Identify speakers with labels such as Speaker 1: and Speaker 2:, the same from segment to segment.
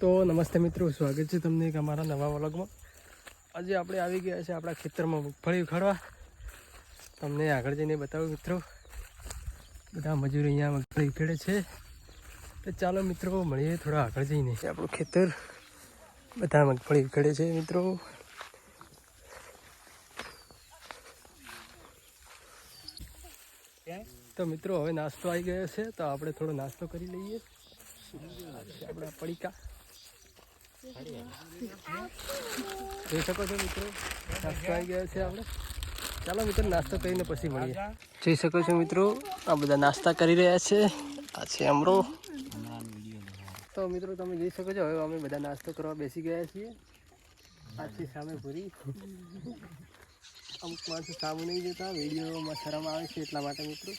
Speaker 1: તો નમસ્તે મિત્રો, સ્વાગત છે તમને એક અમારા નવા વ્લોગમાં. આજે આપણે આવી ગયા છે આપણા ખેતરમાં મગફળી ઉખાડવા. તમને આગળ જઈને બતાવું મિત્રો. બધા મજૂર અહીંયા મગફળી ઉખેડે છે. તો ચાલો મિત્રો, મળીએ થોડા આગળ જઈને. આપણું ખેતર. બધા મગફળી ઉખેડે છે મિત્રો. તો મિત્રો, હવે નાસ્તો આવી ગયો છે, તો આપણે થોડો નાસ્તો કરી લઈએ. આપણા પડીકા. જોઈ શકો છો મિત્રો નાસ્તો આવી ગયો છે આપણે. ચાલો મિત્રો, નાસ્તો કરીને પછી મળીએ. જોઈ શકો છો મિત્રો, આ બધા નાસ્તા કરી રહ્યા છે. આ છે અમરો. તો મિત્રો, તમે જોઈ શકો છો, હવે અમે બધા નાસ્તો કરવા બેસી ગયા છીએ. આ છે સામે પૂરી અમુક માણસો સામે નહીં જતા, વિડીયોમાં શરમ આવે છે એટલા માટે મિત્રો.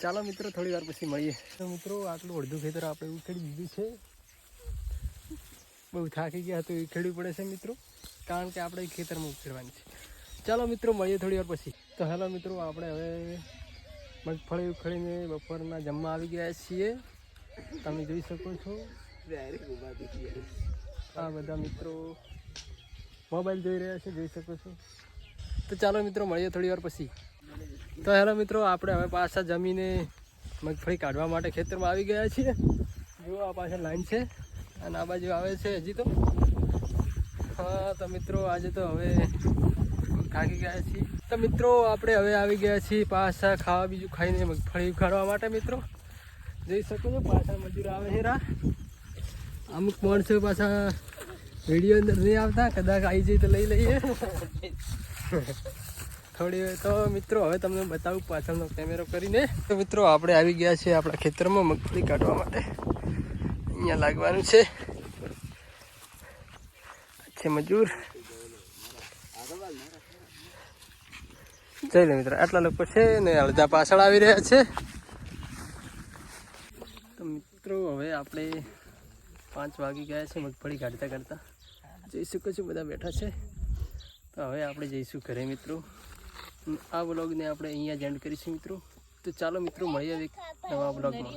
Speaker 1: ચાલો મિત્રો, થોડી વાર પછી મળીએ. તો મિત્રો, આટલું અડધું ખેતર આપણે ઉખેડી દીધું છે. બહુ થાકી ગયા તો ઉખેડવું પડે છે મિત્રો. કારણ કે આપણે ખેતરમાં ઉખેડવાની છે. ચાલો મિત્રો મળીએ થોડી વાર પછી. તો હેલો મિત્રો આપણે હવે મગફળી ઉખડીને બપોરના જમવા આવી ગયા છીએ. તમે જોઈ શકો છો. આ બધા મિત્રો મોબાઈલ જોઈ રહ્યા છે જોઈ શકો છો. તો ચાલો મિત્રો મળીએ થોડી વાર પછી. તો હેલો મિત્રો આપણે હવે પાછા જમીને મગફળી કાઢવા માટે ખેતરમાં આવી ગયા છીએ. જુઓ આ પાછળ લાઈન છે. અને આ બાજુ આવે છે હજી તો. હા, તો મિત્રો, આજે તો હવે થાકી ગયા છીએ. તો મિત્રો, આપણે હવે આવી ગયા છીએ પાછા ખાવા બીજું ખાઈને મગફળી ઉખાડવા માટે, મિત્રો. જઈ શકો છો, પાછા મજૂર આવે છે રા. અમુક માણસો પાછા વીડિયો અંદર નહીં આવતા, કદાચ આવી જઈએ તો લઈ લઈએ. થોડી તો મિત્રો, હવે તમને બતાવું પાછળનો કેમેરો કરીને. તો મિત્રો, આપણે આવી ગયા છીએ આપણા ખેતરમાં મગફળી કાઢવા માટે. અહીંયા લાગવાનું છે. મજૂર. જઈ લે મિત્રો, આટલા લોકો છે ને અડધા પાછળ આવી રહ્યા છે. તો મિત્રો, હવે આપણે પાંચ વાગી ગયા છે, મગફળી કાઢતા કાઢતા. જઈ શકો છો બધા બેઠા છે? તો હવે આપણે જઈશું ઘરે મિત્રો. આ બ્લોગને આપણે અહીંયા જ એન્ડ કરીશું મિત્રો. તો ચાલો મિત્રો, મળીએ એક નવા વ્લોગમાં